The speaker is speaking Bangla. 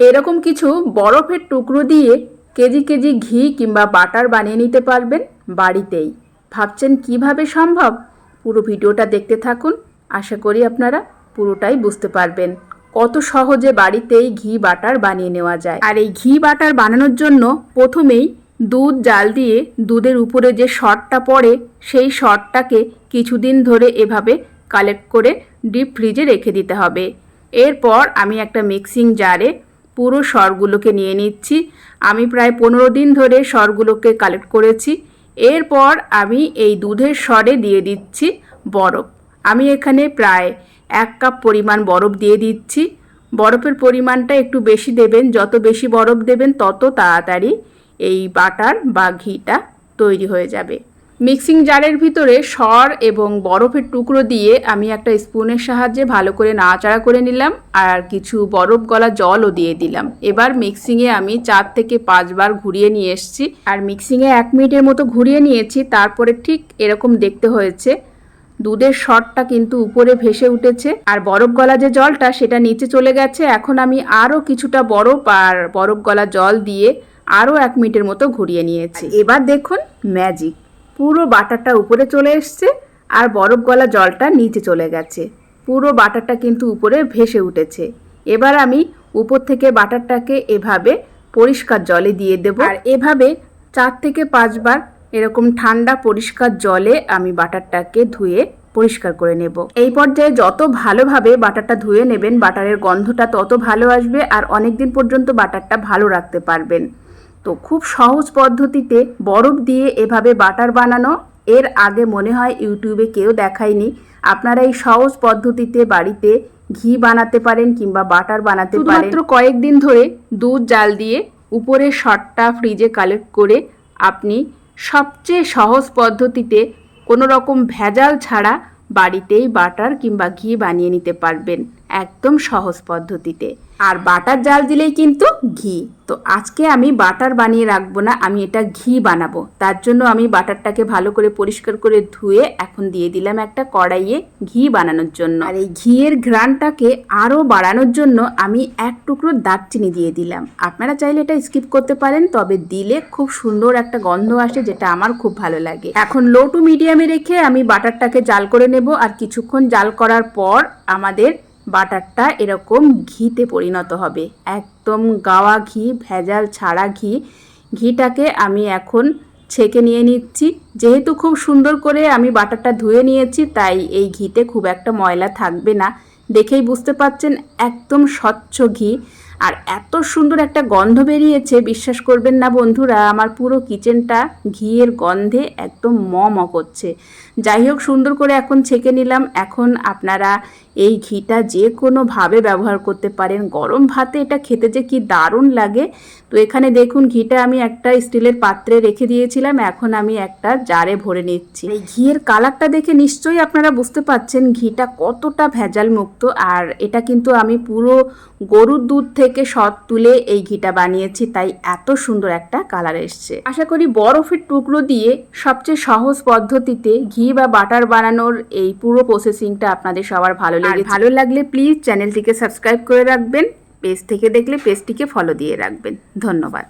এরকম কিছু বরফের টুকরো দিয়ে কেজি কেজি ঘি কিংবা বাটার বানিয়ে নিতে পারবেন বাড়িতেই। ভাবছেন কীভাবে সম্ভব? পুরো ভিডিওটা দেখতে থাকুন। আশা করি আপনারা পুরোটাই বুঝতে পারবেন। কত সহজে বাড়িতেই ঘি বাটার বানিয়ে নেওয়া যায়। আর এই ঘি বাটার বানানোর জন্য প্রথমেই দুধ, জাল দিয়ে দুধের উপরে যে শটটা পড়ে, সেই শটটাকে কিছুদিন ধরে এভাবে কালেক্ট করে ডিপ ফ্রিজে রেখে দিতে হবে। এরপর আমি একটা মিক্সিং জারে পুরো সরগুলোকে নিয়ে নিচ্ছি। আমি প্রায় পনেরো দিন ধরে সরগুলোকে কালেক্ট করেছি। এরপর আমি এই দুধের সরে দিয়ে দিচ্ছি বরফ। আমি এখানে প্রায় এক কাপ পরিমাণ বরফ দিয়ে দিচ্ছি। বরফের পরিমাণটা একটু বেশি দেবেন। যত বেশি বরফ দেবেন, তত তাড়াতাড়ি এই বাটার বা ঘিটা তৈরি হয়ে যাবে। মিক্সিং জারের ভিতরে সর এবং বরফের টুকরো দিয়ে আমি একটা স্পুনের সাহায্যে ভালো করে নাড়াচাড়া করে নিলাম আর কিছু বরফ গলা জলও দিয়ে দিলাম। এবার মিক্সিংয়ে আমি চার থেকে পাঁচবার ঘুরিয়ে নিয়ে এসেছি আর মিক্সিংয়ে এক মিনিটের মতো ঘুরিয়ে নিয়েছি, তারপরে ঠিক এরকম দেখতে হয়েছে। দুধের শটটা কিন্তু উপরে ভেসে উঠেছে আর বরফ গলা যে জলটা, সেটা নিচে চলে গেছে। এখন আমি আরও কিছুটা বরফ আর বরফ গলা জল দিয়ে আরও এক মিনিটের মতো ঘুরিয়ে নিয়েছি। এবার দেখুন ম্যাজিক। পুরো বাটারটা উপরে চলে এসছে আর বরফ গলা জলটা নিচে চলে গেছে। পুরো বাটারটা কিন্তু উপরে ভেসে উঠেছে। এবার আমি উপর থেকে বাটারটাকে এভাবে পরিষ্কার জলে দিয়ে দেব। আর এভাবে চার থেকে পাঁচবার এরকম ঠান্ডা পরিষ্কার জলে আমি বাটারটাকে ধুয়ে পরিষ্কার করে নেব। এই পর্যায়ে যত ভালোভাবে বাটারটা ধুয়ে নেবেন, বাটারের গন্ধটা তত ভালো আসবে আর অনেক দিন পর্যন্ত বাটারটা ভালো রাখতে পারবেন। তো খুব সহজ পদ্ধতিতে বরফ দিয়ে এভাবে বাটার বানানো, এর আগে মনে হয় ইউটিউবে কেউ দেখায়নি। আপনারা এই সহজ পদ্ধতিতে বাড়িতে ঘি বানাতে পারেন কিংবা বাটার বানাতে পারেন। মাত্র কয়েকদিন ধরে দুধ জাল দিয়ে উপরের শটটা ফ্রিজে কালেক্ট করে আপনি সবচেয়ে সহজ পদ্ধতিতে কোনো রকম ভেজাল ছাড়া বাড়িতেই বাটার কিংবা ঘি বানিয়ে নিতে পারবেন। একদম সহজ পদ্ধতিতে। আর বাটার জাল দিলেই কিন্তু ঘি। তো আজকে আমি বাটার বানিয়ে রাখব না, আমি এটা ঘি বানাবো। তার জন্য আমি বাটারটাকে ভালো করে পরিষ্কার করে ধুয়ে এখন দিয়ে দিলাম একটা কড়াইয়ে ঘি বানানোর জন্য। আর এই ঘিয়ের ঘ্রাণটাকে আরও বাড়ানোর জন্য আমি এক টুকরো দারচিনি দিয়ে দিলাম। আপনারা চাইলে এটা স্কিপ করতে পারেন, তবে দিলে খুব সুন্দর একটা গন্ধ আসে, যেটা আমার খুব ভালো লাগে। এখন লো টু মিডিয়ামে রেখে আমি বাটারটাকে জাল করে নেব। আর কিছুক্ষণ জাল করার পর আমাদের বাটারটা এরকম ঘিতে পরিণত হবে। একদম গাওয়া ঘি, ভেজাল ছাড়া ঘি। ঘিটাকে আমি এখন ছেঁকে নিয়ে নিচ্ছি। যেহেতু খুব সুন্দর করে আমি বাটারটা ধুয়ে নিয়েছি, তাই এই ঘিতে খুব একটা ময়লা থাকবে না। দেখেই বুঝতে পাচ্ছেন একদম স্বচ্ছ ঘি। আর এত সুন্দর একটা গন্ধ বেরিয়েছে, বিশ্বাস করবেন না বন্ধুরা, আমার পুরো কিচেনটা ঘিয়ের গন্ধে একদম ম ম করছে। যাই হোক, সুন্দর করে এখন ছেঁকে নিলাম। এখন আপনারা এই ঘিটা যে কোনোভাবে ব্যবহার করতে পারেন। গরম ভাতে এটা খেতে যে কি দারুণ লাগে। তো এখানে দেখুন, ঘিটা আমি একটা স্টিলের পাত্রে রেখে দিয়েছিলাম। এখন আমি একটা জারে ভরে নিচ্ছি। এই ঘিয়ের কালারটা দেখে নিশ্চয়ই আপনারা বুঝতে পাচ্ছেন ঘিটা কতটা ভেজাল মুক্ত আর এটা কিন্তু আমি পুরো গরুর দুধ থেকে সৎ তুলে এই ঘিটা বানিয়েছি তাই এত সুন্দর একটা কালার এসছে। আশা করি বরফের টুকরো দিয়ে সবচেয়ে সহজ পদ্ধতিতে ঘি বা বাটার বানানোর এই পুরো প্রসেসিংটা আপনাদের সবার ভালো লাগে ভালো লাগলে প্লিজ চ্যানেলটিকে সাবস্ক্রাইব করে রাখবেন পেজ থেকে দেখলে পেজটিকে ফলো দিয়ে রাখবেন। ধন্যবাদ।